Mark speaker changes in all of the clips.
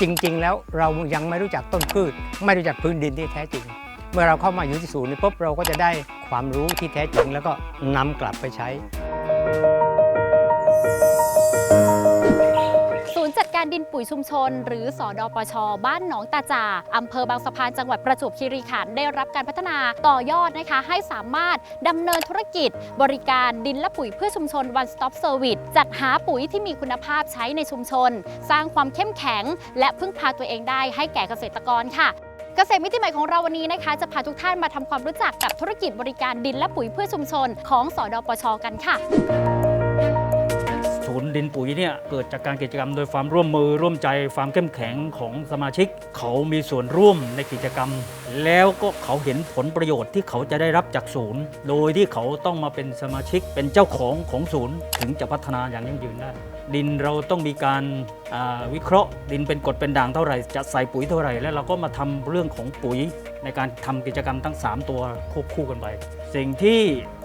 Speaker 1: จริง ๆ แล้วเรายังไม่รู้จักต้นพืช ไม่รู้จักพื้นดินที่แท้จริง เมื่อเราเข้ามาอยู่ที่ศูนย์นี้ปุ๊บเราก็จะได้ความรู้ที่แท้จริง แล้วก็นำกลับไปใช้
Speaker 2: ปุ๋ยชุมชน หรือสอดปช บ้านหนองตาจาอำเภอบางสะพานจังหวัดประจวบคีรีขันธ์ได้รับการพัฒนาต่อยอดนะคะให้สามารถดำเนินธุรกิจ บริการดินและปุ๋ยเพื่อชุมชน One Stop Service จัดหาปุ๋ยที่มีคุณภาพใช้ในชุมชน สร้างความเข้มแข็ง และพึ่งพาตัวเองได้ให้แก่เกษตรกรค่ะ เกษตรมิติใหม่ของเราวันนี้นะคะ จะพาทุกท่านมาทำความรู้จักกับธุรกิจบริการดินและปุ๋ยเพื่อชุมชน ของสอดปชกันค่ะ
Speaker 3: ดินปุ๋ยเนี่ยเกิดจากการกิจกรรมโดยความร่วมมือร่วมใจความเข้มแข็งของสมาชิก เขามีส่วนร่วมในกิจกรรม แล้วก็เขาเห็นผลประโยชน์ที่เขาจะได้รับจากศูนย์ โดยที่เขาต้องมาเป็นสมาชิกเป็นเจ้าของของศูนย์ ถึงจะพัฒนาอย่างยั่งยืนได้ดินเราต้องมีการวิเคราะห์ ดินเป็นกรดเป็นด่างเท่าไหร่จะใส่ปุ๋ยเท่าไหร่ แล้วเราก็มาทำเรื่องของปุ๋ย ในการทำกิจกรรมทั้ง 3 ตัวควบคู่กันไป สิ่งที่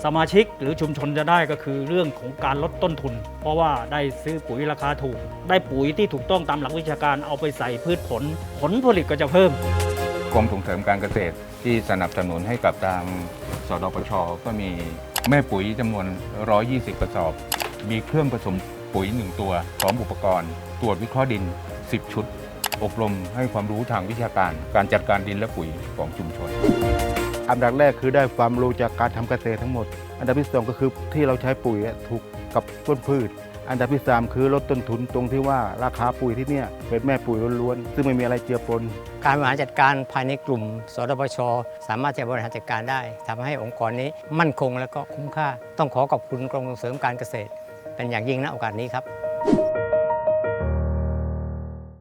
Speaker 3: สมาชิกหรือชุมชนจะได้ก็คือเรื่องของการลดต้นทุน เพราะว่าได้ซื้อปุ๋ยราคาถูก ได้ปุ๋ยที่ถูกต้องตามหลักวิชาการเอาไปใส่พืชผล ผลผลิตก็จะเพิ่ม
Speaker 4: กรมส่งเสริมการเกษตรที่สนับสนุนให้กับทางสดปชก็มีแม่ปุ๋ยจำนวน 120 กระสอบ มีเครื่องผสมปุ๋ย 1 ตัวพร้อมอุปกรณ์ ตรวจวิเคราะห์ดิน 10 ชุด อบรมให้ความรู้ทางวิชาการ การจัดการดินและปุ๋ยของชุมชน
Speaker 5: อันดับแรกคือได้ความรู้จากการทำเกษตรทั้งหมด อันดับที่สองก็คือที่เราใช้ปุ๋ยอะถูกกับต้นพืช อันดับที่สามคือลดต้นทุนตรงที่ว่าราคาปุ๋ยที่เนี่ยเป็นแม่ปุ๋ยล้วนๆซึ่งไม่มีอะไรเจือปน
Speaker 1: การบริหารจัดการภายในกลุ่มสดปชสามารถจะบริหารจัดการได้ทำให้องค์กรนี้มั่นคงและก็คุ้มค่า ต้องขอขอบคุณกรมส่งเสริมการเกษตร เป็นอย่างยิ่งณโอกาสนี้ครับ